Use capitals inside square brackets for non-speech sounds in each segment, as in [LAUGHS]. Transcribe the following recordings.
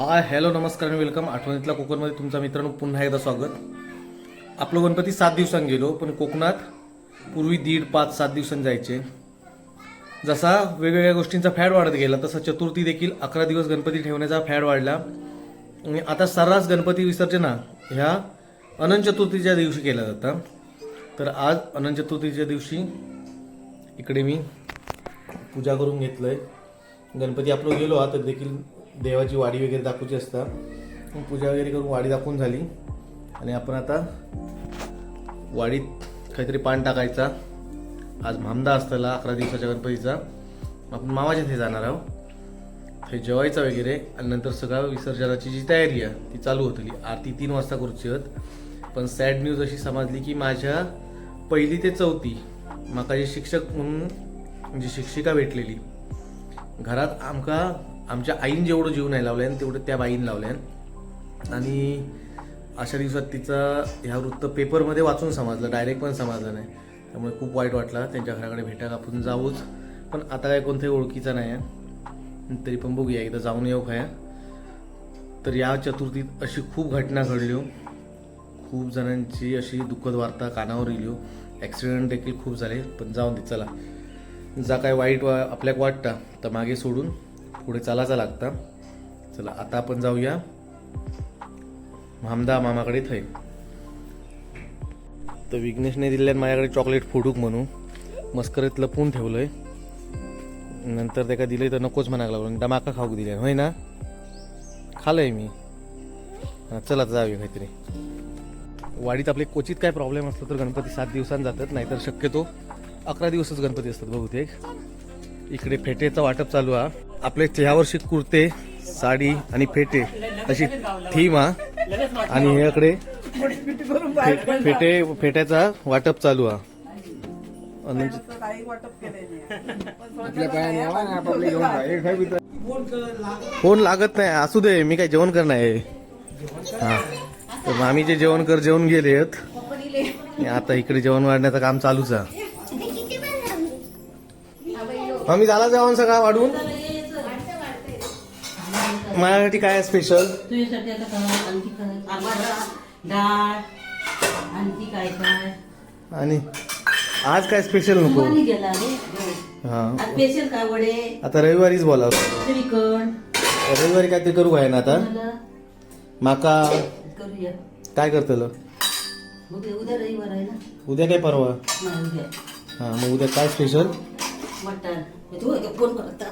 Hi hello नमस्कार आणि welcome आठवणीतल्या कोकणमध्ये तुमचा मित्रांनो पुन्हा एकदा स्वागत. आपलं गणपती सात दिवसांनी गेलो पण कोकणात पूर्वी दीड पाच सात दिवसांनी जायचे. जसा वेगवेगळ्या गोष्टींचा फॅड वाढत गेला तसा चतुर्थी देखील अकरा दिवस गणपती ठेवण्याचा फॅड वाढला. आणि आता सर्रास गणपती विसर्जना ह्या अनंत चतुर्थीच्या दिवशी केला जातं तर आज अनंत चतुर्थीच्या दिवशी इकडे मी पूजा करून घेतलं आहे गणपती आपलं गेलो हा तर देखील देवाची वाडी वगैरे दाखवायची असता. पूजा वगैरे करून वाडी दाखवून झाली. आणि आपण आता वाडीत काहीतरी पान टाकायचा. आज मामदा असताना अकरा दिवसाच्या गणपतीचा. आपण मामाच्या इथे जाणार आहोत. हे जेवायचा वगैरे. आणि नंतर सगळं विसर्जनाची जी तयारी आहे ती चालू होतली. आरती तीन वाजता करूची होत. पण सॅड न्यूज अशी समजली की माझ्या पहिली ते चौथी माका जे शिक्षक म्हणून जी शिक्षिका भेटलेली घरात आमका आमच्या आईन जेवढं जीव नाही लावल्यान तेवढं त्या बाईन लावल्यान आणि अशा दिवसात तिचा ह्या वृत्त पेपरमध्ये वाचून समजलं डायरेक्ट पण समजलं नाही. त्यामुळे खूप वाईट वाटला. त्यांच्या घराकडे भेटायला आपण जाऊच. पण आता काय कोणत्याही ओळखीचा नाही आहे तरी पण बघूया एकदा जाऊन येऊ काय तर या चतुर्थीत अशी खूप घटना घडली हो. खूप जणांची अशी दुःखद वार्ता कानावर येईल हो. ॲक्सिडेंट देखील खूप झाले. पण जाऊन दे चला. जा काय वाईट वा आपल्याक वाटतं तर मागे सोडून. पुढे चालायचा लागता. चला आता आपण जाऊया. मामदा मामाकडे थंय तर विघ्नेशने दिल्यान माझ्याकडे चॉकलेट फोडूक म्हणून मस्करीत ठेवलं ठेवलंय. नंतर त्याका दिले तर नकोच म्हणायला लागलो. डमाका खाऊक दिले होय ना? खालंय मी. चला आता जाऊया काहीतरी. वाडीत आपले क्वचित काय प्रॉब्लेम असलो तर गणपती सात दिवसांनी जातात नाहीतर शक्यतो अकरा दिवसच गणपती असतात. बहुतेक इकडे फेटेचं वाटप चालू आहे. आपले ह्यावर्षी कुर्ते साडी आणि फेटे अशी थीम हा. आणि हे इकडे फे- फेटे फेट्याचा वाटप चालू हा. जा. फोन लागत नाही. असू दे मी काय जेवण करणार आहे. हा. तर मामीचे जेवण कर जेवण गेलेत आणि आता इकडे जेवण वाढण्याचं काम चालूच आहे. मामी झाला जेवण सगळा वाढून. माझ्यासाठी काय स्पेशल तुझ्यासाठी आता काय आणखी काय? आंबाडा डाळ आणखी काय काय? आणि आज काय स्पेशल नको? गेला रे हा. स्पेशल काय वडे? आता रविवारीच बोलाव रविवारी काहीतरी करू काय ना आता? मला माका करूया. काय करतलं उद्या उद्या रविवार आहे ना? उद्या काय परवा? नाही उद्या. हा मग उद्या काय स्पेशल मटण. तू फोन करता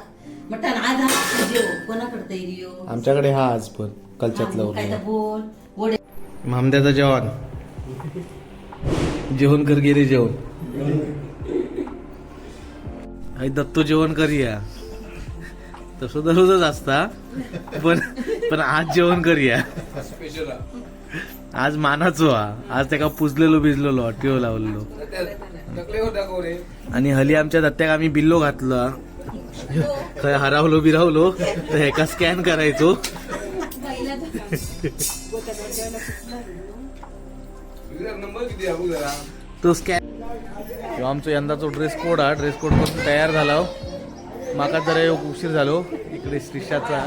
मटण आज हा जेव. कोणाकडे आमच्याकडे हा आज पण कलच्यातलं काय तर वगैरे. बोल. वडे मामद्याचं जेवण. जेवण कर गेले जेवण. आई दत्तो जेवण करूया. तसं दररोजच असता. पण पण आज जेवण करूया. आज मानाचो हा आज त्याका पुजलेलो भिजलेलो टिओ लावलेलो. आणि हली आमच्या दत्त्याक आम्ही बिल्लो घातला. खरं हरावलो बिरावलो? तर ह्याका स्कॅन करायचो. तो स्कॅन आमचो यंदाचो ड्रेस कोड हा. ड्रेस कोडपासून तयार झाला हो. माका जरा ह्यो उशीर झालो. इकडे श्रीषाचा.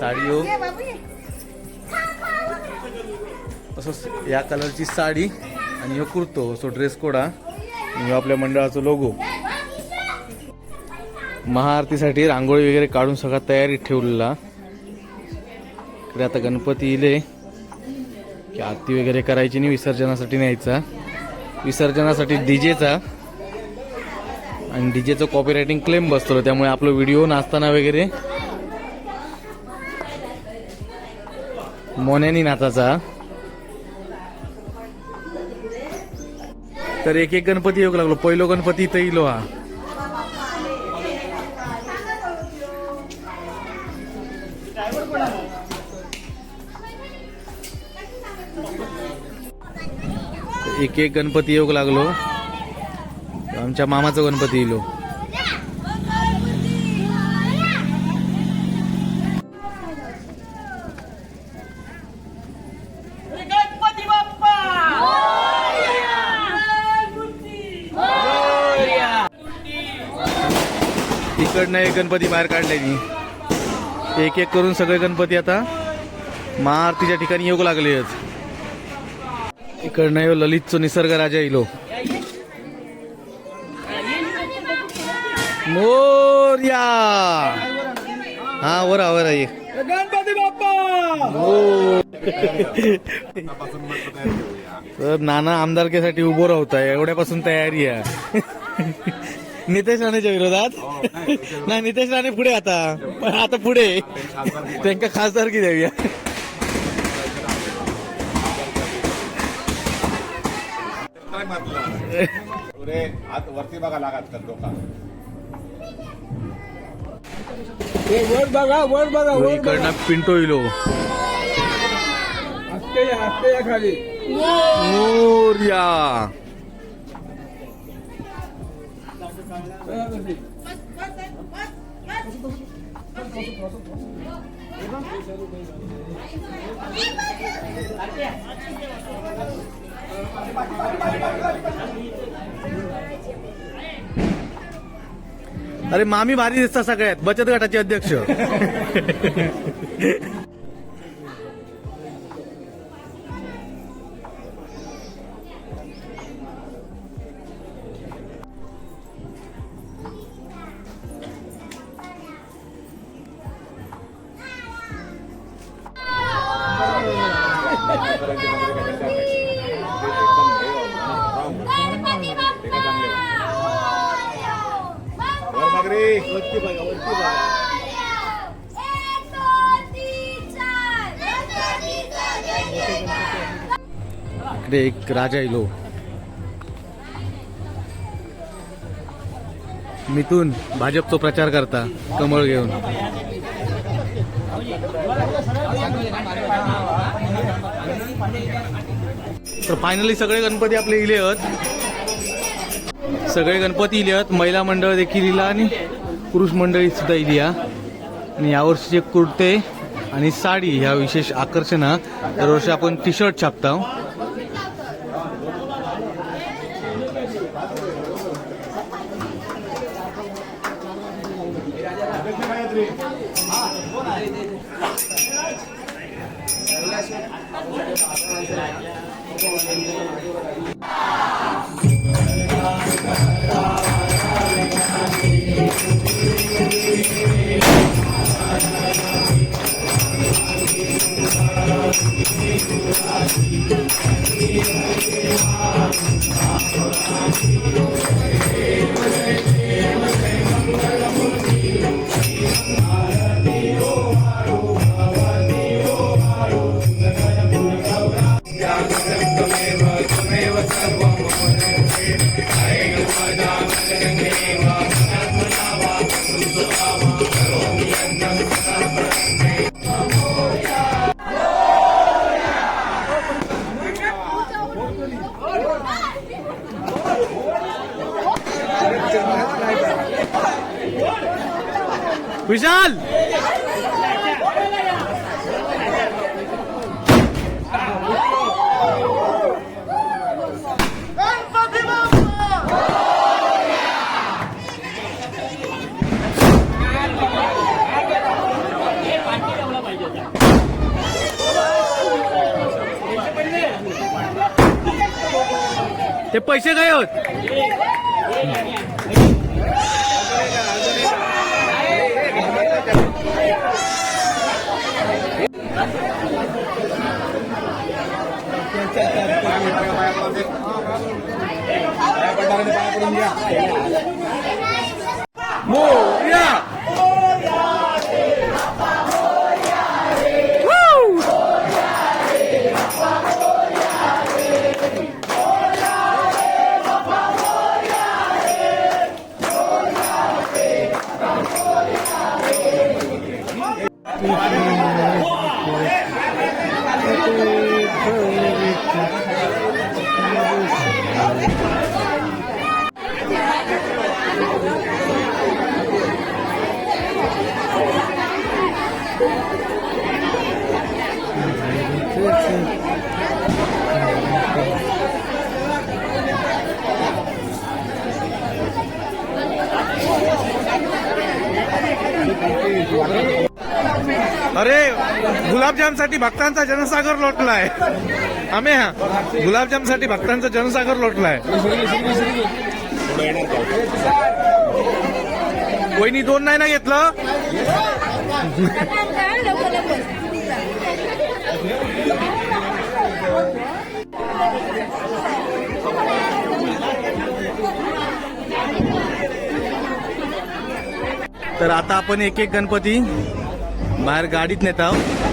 साडीओ हो. असं या कलरची साडी आणि ह्यो कुर्तो. सो ड्रेस कोड हा. आपल्या मंडळाचा लोगो. महाआरतीसाठी रांगोळी वगैरे काढून सगळा तयारीत ठेवलेला. इकडे आता गणपती इले. की आरती वगैरे करायची नाही विसर्जनासाठी न्यायचा. विसर्जनासाठी डीजेचा. आणि डीजेचं कॉपीरायटिंग क्लेम बसतो त्यामुळे आपलं व्हिडिओ नाचताना वगैरे. मोन्यानी नाचाचा तर एक एक गणपती येऊ लागलो. पहिलो गणपती इथं इलो हा. एक एक गणपती येऊ लागलो. आमच्या मामाचा गणपती येलो तिकडनं एक गणपती बाहेर काढलाय मी. एक एक करून सगळे गणपती आता महाआरतीच्या ठिकाणी येऊ लागले आहेत. इकडनं येऊ ललितचो निसर्ग राजा येलो मोर्या! हा वर वर आहे गणपती बाप्पा! [LAUGHS] नाना आमदारकीसाठी उभं राहत आहे एवढ्यापासून तयारी आहे. [LAUGHS] नितेश राणेच्या विरोधात? नाही नितेश राणे पुढे आता. पण आता पुढे. त्यांना खासदारकी द्यावी आत वरती बघा लागत तर लोक वर बघा वर बघा वर बघा. इकडनं पिंटो इलो. हसते या हसते या खाली. मोर्या. अरे मामी भारी दिसता सगळ्यात. बचत गटाचे अध्यक्ष. [LAUGHS] इकडे एक राजा इलो हो. मिथून भाजपचा प्रचार करता कमळ घेऊन. तर फायनली सगळे गणपती आपले इले आहेत सगळे गणपती इले आहेत महिला मंडळ देखील इला आणि पुरुष मंडळी सुद्धा इली आणि यावर्षीचे कुर्ते आणि साडी ह्या विशेष आकर्षण हा. दरवर्षी आपण टी शर्ट छापता Thank you. ते पैसे काय होत? पाया पडून घ्या गुलाबजामसाठी भक्तांचा जनसागर लोटलाय. आम्ही हा गुलाबजामसाठी भक्तांचा जनसागर लोटलाय. कोणी दोन नाही ना घेतलं? तर आता आपण एक एक गणपती बाहेर गाडीत नेत आहोत.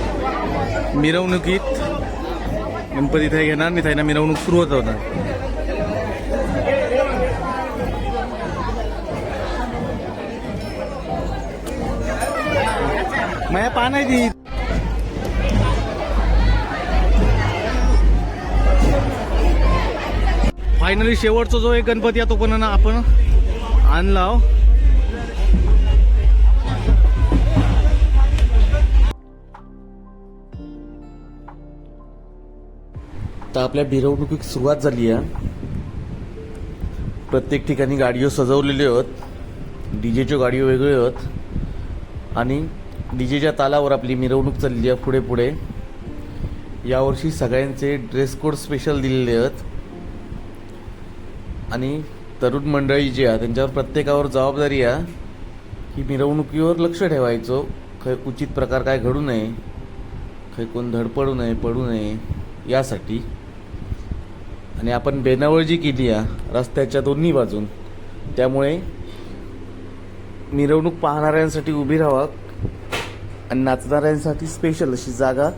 मिरवणुकीत गणपती इथे घेणार नाही ना मिरवणूक सुरू होत होता माया पान आहे ती. फायनली शेवटचा जो एक गणपती आहे तो पण ना आपण आणला आता तर आपल्या मिरवणुकीत सुरुवात झाली आहे. प्रत्येक ठिकाणी गाडीओ सजवलेले आहेत. डीजेच्या गाडीओ वेगळे आहेत. आणि डीजेच्या तालावर आपली मिरवणूक चालली आहे पुढे पुढे. यावर्षी सगळ्यांचे ड्रेस कोड स्पेशल दिलेले आहेत. आणि तरुण मंडळी जी आहे त्यांच्यावर प्रत्येकावर जबाबदारी आहे की मिरवणुकीवर लक्ष ठेवायचं. खै उचित प्रकार काय घडू नये खै कोण धडपडू नये पडू नये यासाठी आणि आपण बेनावळजी केली आहे रस्त्याच्या दोन्ही बाजून त्यामुळे मिरवणूक पाहणाऱ्यांसाठी उभी राहावा आणि नाचणाऱ्यांसाठी स्पेशल अशी जागा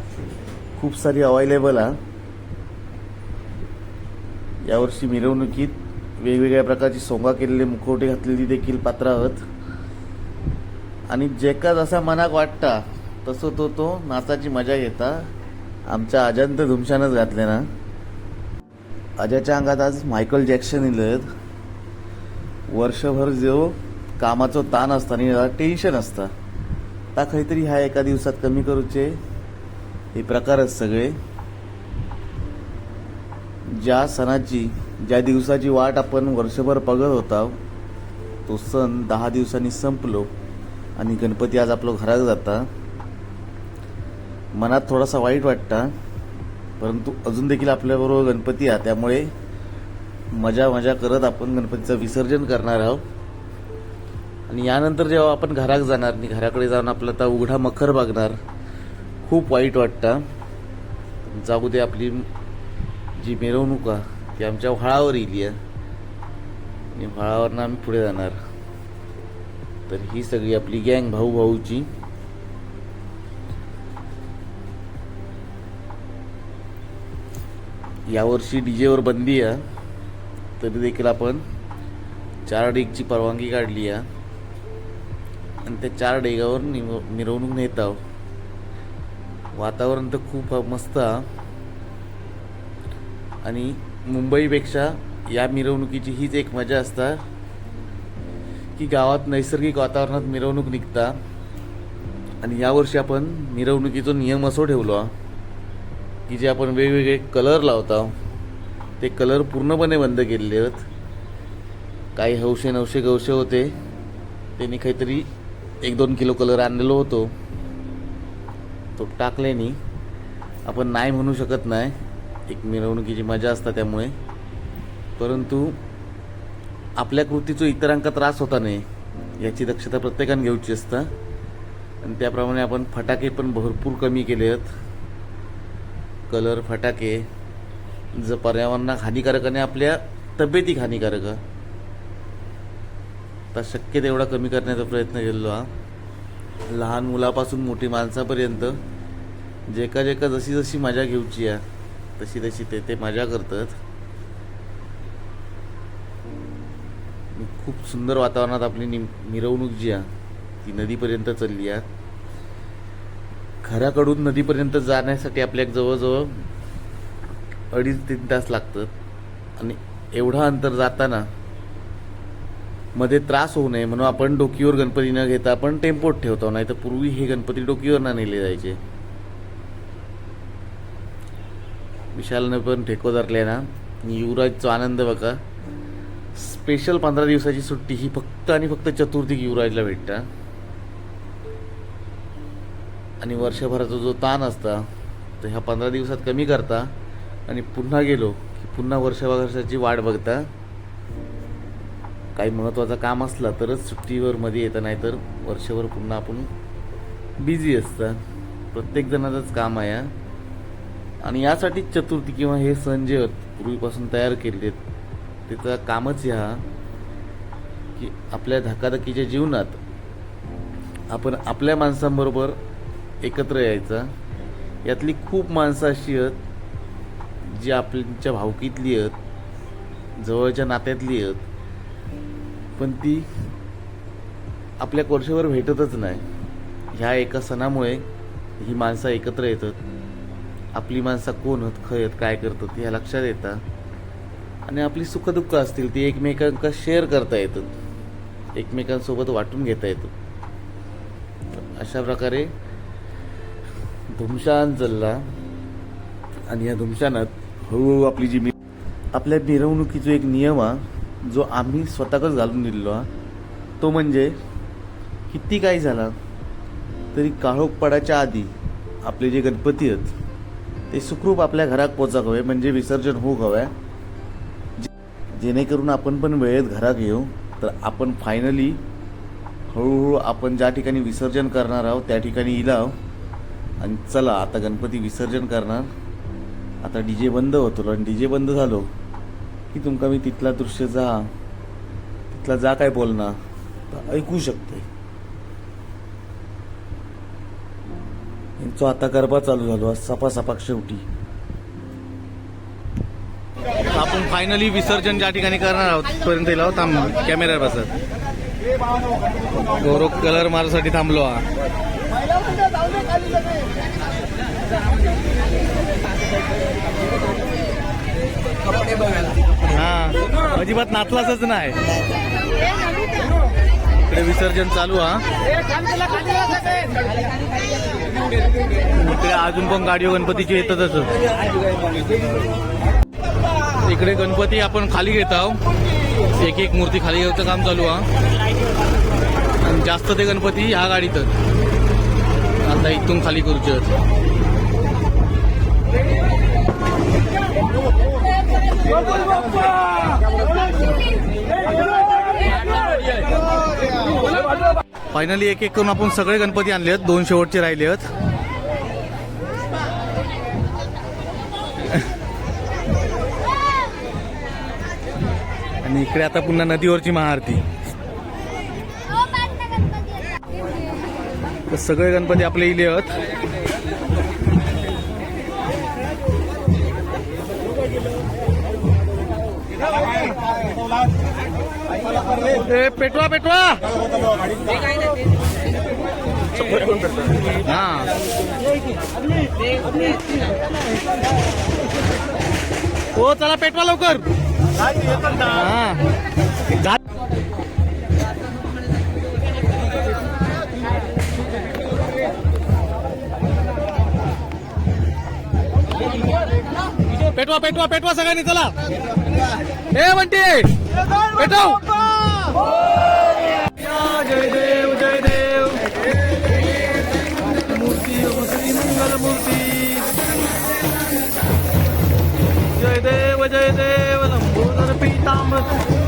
खूप सारी अवेलेबल आहे यावर्षी मिरवणुकीत वेगवेगळ्या प्रकारची सोंगा केलेले मुखवटे घातलेली देखील पात्र आहोत. आणि जेका जसा मनाक वाटता तसं तो तो नाचाची मजा घेता. आमच्या अजंत धुमशानच घातले ना. अजयच्या अंगात आज मायकल जॅक्सन इलेत वर्षभर जो कामाचो ताण असता आणि टेन्शन असता ता काहीतरी ह्या एका दिवसात कमी करूचे हे प्रकार सगळे. ज्या सणाची ज्या दिवसाची वाट आपण वर्षभर बघत होता तो सण दहा दिवसांनी संपलो आणि गणपती आज आपलं घरात जाता. मनात थोडासा वाईट वाटता. परंतु अजून देखील आपल्याबरोबर गणपती आहे. त्यामुळे मजा मजा करत आपण गणपतीचं विसर्जन करणार आहोत. आणि यानंतर जेव्हा आपण घरात जाणार आणि घराकडे जाऊन आपला आता उघडा मखर बघणार खूप वाईट वाटतं. जाऊ दे आपली जी मिरवणूक आहे ती आमच्या व्हाळावर येईल. आणि व्हाळावरनं आम्ही पुढे जाणार. तर ही सगळी आपली गँग भाऊ भाऊची यावर्षी डीजेवर बंदी आहे. तरी देखील आपण चार डेगची परवानगी काढली आहे. आणि त्या चार डेगावर निम- मिरवणूक नेत आहोत. वातावरण तर खूप मस्त आणि मुंबईपेक्षा या मिरवणुकीची हीच एक मजा असता की गावात नैसर्गिक वातावरणात मिरवणूक निघता. आणि यावर्षी आपण मिरवणुकीचा नियम असो ठेवलो की जे आपण वेगवेगळे कलर लावता ते कलर पूर्णपणे बंद केलेले आहेत. काही हौशे नवशे गवशे होते. त्यांनी काहीतरी एक दोन किलो कलर आणलेलो होतो. तो टाकल्याने आपण नाही म्हणू शकत नाही. एक मिरवणुकीची मजा असता त्यामुळे. परंतु आपल्या कृतीचो इतरांका त्रास होता नाही याची दक्षता प्रत्येकाने घेऊची असता. आणि त्याप्रमाणे आपण फटाके पण भरपूर कमी केले आहेत. कलर फटाके जर पर्यावरणाक हानिकारक आणि आपल्या तब्येती हानिकारक. तर शक्य तेवढा कमी करण्याचा प्रयत्न केलेलो हा. लहान मुलापासून मोठी माणसापर्यंत जेका जेका जशी जशी मजा घेऊची आहे तशी तशी ते ते मजा करतात. खूप सुंदर वातावरणात आपली नि मिरवणूक जी आहे ती नदीपर्यंत चालली आहे. घराकडून नदीपर्यंत जाण्यासाठी आपल्या जवळजवळ अडीच तीन तास लागतात. आणि एवढा अंतर जाताना मध्ये त्रास होऊ नये म्हणून आपण डोकीवर गणपती न घेता आपण टेम्पोत ठेवतो नाही तर पूर्वी हे गणपती डोकीवर ना नेले जायचे. विशालने पण ठेको धरले ना युवराजचा आनंद बघा. स्पेशल पंधरा दिवसाची सुट्टी ही फक्त आणि फक्त चतुर्थी युवराजला भेटतं. आणि वर्षभराचा जो ताण असता तर ह्या पंधरा दिवसात कमी करता आणि पुन्हा गेलो की पुन्हा वर्षभराची वाट बघता काही महत्त्वाचं काम असलं तरच सुट्टीवर मध्ये येतं नाही तर वर्षभर पुन्हा आपण बिझी असतं प्रत्येक जणाचंच काम आहे हा. आणि यासाठीच चतुर्थी किंवा हे सण जे पूर्वीपासून तयार केलेत त्याचं कामच ह्या की आपल्या धकाधकीच्या जीवनात आपण आपल्या माणसांबरोबर एकत्र यायचा. यातली खूप माणसं अशी आहेत जी आपल्या भावकीतली आहेत जवळच्या नात्यातली आहेत पण ती आपल्या कोळशेवर भेटतच नाही. ह्या एका सणामुळे ही माणसं एकत्र येतात. आपली माणसं कोण आहेत खय आहेत काय करतात ह्या लक्षात येतात आणि आपली सुखदुःख असतील ती एकमेकांका शेअर करता येतात. एकमेकांसोबत वाटून घेता येतात. अशा प्रकारे धुमशान चालला आणि या धुमशानात हळूहळू आपली जी मी आपल्या मिरवणुकीचा एक नियम हा जो आम्ही स्वतःकच घालून दिलेलो हा तो म्हणजे किती काही झाला तरी काळोख पडायच्या आधी आपले जे गणपती आहेत ते सुखरूप आपल्या घरात पोचाक हवे म्हणजे विसर्जन होऊक हवं. जेणेकरून आपण पण वेळेत घरात येऊ तर आपण फायनली हळूहळू आपण ज्या ठिकाणी विसर्जन करणार आहोत त्या ठिकाणी इला आणि चला आता गणपती विसर्जन करणार. आता डी जे बंद होतो आणि डी जे बंद झालो की तुमका मी तिथला दृश्य जा तिथला जा काय बोलणार तर ऐकू शकते. यांचा आता गरबा चालू झालो सपा सपाक शेवटी. आपण फायनली विसर्जन ज्या ठिकाणी करणार आहोत तिथपर्यंत येईल थांब कॅमेऱ्यावर बसत गौरव कलर मारसाठी थांबलो हा. हा अजिबात नाचलाच नाही. इकडे विसर्जन चालू हा. इकडे अजून पण गाडी गणपतीची येतातच इकडे गणपती आपण खाली घेत आहोत एक एक मूर्ती खाली घ्यायचं काम चालू हा. आणि जास्त ते गणपती ह्या गाडीतच. आता इथून खाली करूचे आहेत. फायनली एक एक करून आपण सगळे गणपती आणले आहेत. दोन शेवटचे राहिले आहेत. आणि इकडे आता पुन्हा नदीवरची महाआरती. सगळे गणपती आपले इले आहेत. पेटवा पेटवा. हा. हो चला पेटवा लवकर. हा. पेटवा पेटवा पेटवा सगळ्यांनी चला हे म्हणते पेटव जय देव जय देव मूर्ती श्री मंगल मूर्ती जय देव जय देव लंबोदर पीतांबर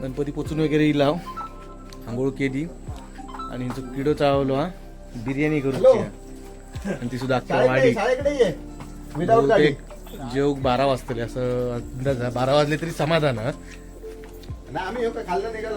गणपती पोचून वगैरे इलाव आंघोळ केली. आणि हिचं किडो चावलो हा बिर्याणी करू आणि ती सुद्धा अख्खा वाडी. बहुतेक जेवक बारा वाजतले असं अंदाज. बारा वाजले तरी समाधान